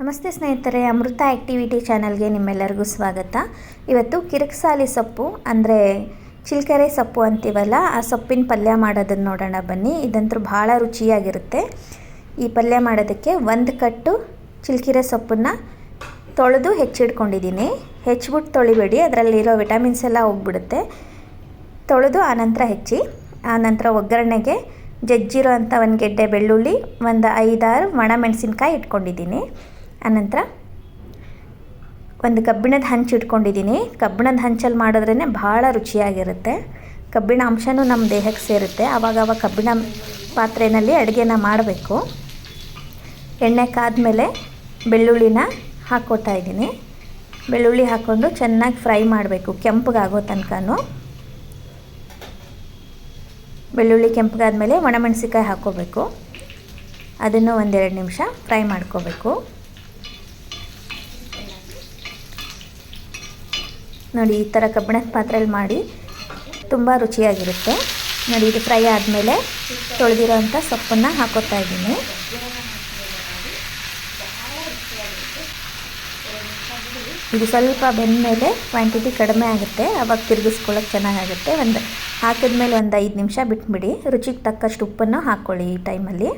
ನಮಸ್ತೆ ಸ್ನೇಹಿತರೆ, ಅಮೃತ ಆ್ಯಕ್ಟಿವಿಟಿ ಚಾನಲ್ಗೆ ನಿಮ್ಮೆಲ್ಲರಿಗೂ ಸ್ವಾಗತ. ಇವತ್ತು ಕಿರಕ್ಸಾಲಿ ಸೊಪ್ಪು, ಅಂದರೆ ಚಿಲ್ಕೆರೆ ಸೊಪ್ಪು ಅಂತೀವಲ್ಲ, ಆ ಸೊಪ್ಪಿನ ಪಲ್ಯ ಮಾಡೋದನ್ನು ನೋಡೋಣ ಬನ್ನಿ. ಇದಂತೂ ಭಾಳ ರುಚಿಯಾಗಿರುತ್ತೆ. ಈ ಪಲ್ಯ ಮಾಡೋದಕ್ಕೆ ಒಂದು ಕಟ್ಟು ಚಿಲ್ಕಿರೆ ಸೊಪ್ಪನ್ನು ತೊಳೆದು ಹೆಚ್ಚಿಡ್ಕೊಂಡಿದ್ದೀನಿ ಹೆಚ್ಚಿಬಿಟ್ಟು ತೊಳಿಬೇಡಿ, ಅದರಲ್ಲಿರೋ ವಿಟಮಿನ್ಸ್ ಎಲ್ಲ ಹೋಗ್ಬಿಡುತ್ತೆ. ತೊಳೆದು ಆನಂತರ ಹೆಚ್ಚಿ, ಆನಂತರ ಒಗ್ಗರಣೆಗೆ ಜಜ್ಜಿರೋ ಅಂಥ ಒಂದು ಗೆಡ್ಡೆ ಬೆಳ್ಳುಳ್ಳಿ, ಒಂದು ಐದಾರು ಒಣಮೆಣಸಿನ್ಕಾಯಿ ಇಟ್ಕೊಂಡಿದ್ದೀನಿ. ಆನಂತರ ಒಂದು ಕಬ್ಬಿಣದ ಹಂಚು ಇಟ್ಕೊಂಡಿದ್ದೀನಿ. ಕಬ್ಬಿಣದ ಹಂಚಲ್ಲಿ ಮಾಡಿದ್ರೇ ಭಾಳ ರುಚಿಯಾಗಿರುತ್ತೆ. ಕಬ್ಬಿಣ ಅಂಶನೂ ನಮ್ಮ ದೇಹಕ್ಕೆ ಸೇರುತ್ತೆ. ಆವಾಗ ಅವಾಗ ಕಬ್ಬಿಣ ಪಾತ್ರೆಯಲ್ಲಿ ಅಡುಗೆನ ಮಾಡಬೇಕು. ಎಣ್ಣೆ ಕಾದ್ಮೇಲೆ ಬೆಳ್ಳುಳ್ಳಿನ ಹಾಕ್ಕೊತಾ ಇದ್ದೀನಿ. ಬೆಳ್ಳುಳ್ಳಿ ಹಾಕ್ಕೊಂಡು ಚೆನ್ನಾಗಿ ಫ್ರೈ ಮಾಡಬೇಕು. ಕೆಂಪಗಾಗೋ ತನಕನೂ. ಬೆಳ್ಳುಳ್ಳಿ ಕೆಂಪಗಾದ್ಮೇಲೆ ಒಣಮೆಣಸಿಕಾಯಿ ಹಾಕ್ಕೋಬೇಕು. ಅದನ್ನು ಒಂದೆರಡು ನಿಮಿಷ ಫ್ರೈ ಮಾಡ್ಕೋಬೇಕು. ನೋಡಿ, ಈ ಥರ ಕಬ್ಬಿಣದ ಪಾತ್ರೆಯಲ್ಲಿ ಮಾಡಿ ತುಂಬ ರುಚಿಯಾಗಿರುತ್ತೆ. ನೋಡಿ, ಇದು ಫ್ರೈ ಆದಮೇಲೆ ತೊಳೆದಿರೋ ಅಂಥ ಸೊಪ್ಪನ್ನು ಹಾಕೋತಾ ಇದ್ದೀನಿ. ಇದು ಸ್ವಲ್ಪ ಬೆಂದಮೇಲೆ ಕ್ವಾಂಟಿಟಿ ಕಡಿಮೆ ಆಗುತ್ತೆ. ಅವಾಗ ತಿರುಗಿಸ್ಕೊಳ್ಳೋಕೆ ಚೆನ್ನಾಗಾಗುತ್ತೆ. ಒಂದು ಹಾಕಿದ್ಮೇಲೆ ಒಂದು ಐದು ನಿಮಿಷ ಬಿಟ್ಬಿಡಿ. ರುಚಿಗೆ ತಕ್ಕಷ್ಟು ಉಪ್ಪನ್ನು ಹಾಕ್ಕೊಳ್ಳಿ ಈ ಟೈಮಲ್ಲಿ.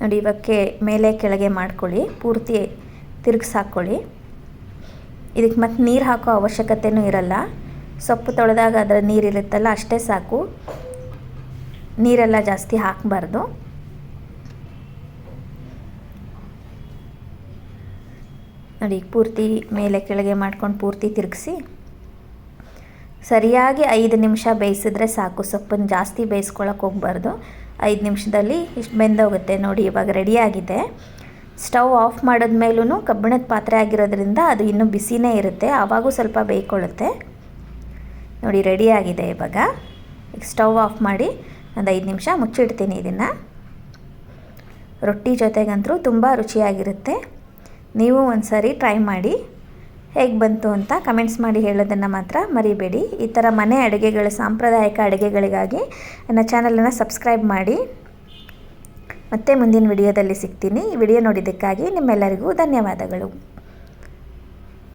ನೋಡಿ, ಇವಕ್ಕೆ ಮೇಲೆ ಕೆಳಗೆ ಮಾಡ್ಕೊಳ್ಳಿ. ಪೂರ್ತಿ ತಿರುಗಿಸಿ ಹಾಕ್ಕೊಳ್ಳಿ ಇದಕ್ಕೆ ಮತ್ತೆ ನೀರು ಹಾಕೋ ಅವಶ್ಯಕತೆಯೂ ಇರಲ್ಲ. ಸೊಪ್ಪು ತೊಳೆದಾಗ ಅದರ ನೀರಿರುತ್ತಲ್ಲ ಅಷ್ಟೇ ಸಾಕು. ನೀರೆಲ್ಲ ಜಾಸ್ತಿ ಹಾಕಬಾರ್ದು. ನೋಡಿ, ಪೂರ್ತಿ ಮೇಲೆ ಕೆಳಗೆ ಮಾಡ್ಕೊಂಡು ಪೂರ್ತಿ ತಿರುಗಿಸಿ. ಸರಿಯಾಗಿ ಐದು ನಿಮಿಷ ಬೇಯಿಸಿದ್ರೆ ಸಾಕು. ಸೊಪ್ಪನ್ನು ಜಾಸ್ತಿ ಬೇಯಿಸ್ಕೊಳಕ್ಕೆ ಹೋಗ್ಬಾರ್ದು. ಐದು ನಿಮಿಷದಲ್ಲಿ ಇಷ್ಟು ಬೆಂದೋಗುತ್ತೆ. ನೋಡಿ, ಇವಾಗ ರೆಡಿಯಾಗಿದೆ ಸ್ಟವ್ ಆಫ್ ಮಾಡಿದ ಮೇಲೂ ಕಬ್ಬಿಣದ ಪಾತ್ರೆ ಆಗಿರೋದ್ರಿಂದ ಅದು ಇನ್ನೂ ಬಿಸಿನೇ ಇರುತ್ತೆ, ಆವಾಗೂ ಸ್ವಲ್ಪ ಬೇಯ್ಕೊಳ್ಳುತ್ತೆ. ನೋಡಿ ರೆಡಿಯಾಗಿದೆ ಇವಾಗ. ಈಗ ಸ್ಟವ್ ಆಫ್ ಮಾಡಿ ಒಂದು ಐದು ನಿಮಿಷ ಮುಚ್ಚಿಡ್ತೀನಿ ಇದನ್ನು. ರೊಟ್ಟಿ ಜೊತೆಗಂತೂ ತುಂಬ ರುಚಿಯಾಗಿರುತ್ತೆ. ನೀವು ಒಂದು ಸಾರಿ ಟ್ರೈ ಮಾಡಿ. ಹೇಗೆ ಬಂತು ಅಂತ ಕಮೆಂಟ್ಸ್ ಮಾಡಿ ಹೇಳೋದನ್ನು ಮಾತ್ರ ಮರಿಬೇಡಿ. ಈ ಥರ ಮನೆ ಅಡುಗೆಗಳು, ಸಾಂಪ್ರದಾಯಿಕ ಅಡುಗೆಗಳಿಗಾಗಿ ನನ್ನ ಚಾನಲನ್ನು ಸಬ್ಸ್ಕ್ರೈಬ್ ಮಾಡಿ. ಮತ್ತೆ ಮುಂದಿನ ವಿಡಿಯೋದಲ್ಲಿ ಸಿಗ್ತೀನಿ. ಈ ವಿಡಿಯೋ ನೋಡಿದ್ದಕ್ಕಾಗಿ ನಿಮ್ಮೆಲ್ಲರಿಗೂ ಧನ್ಯವಾದಗಳು.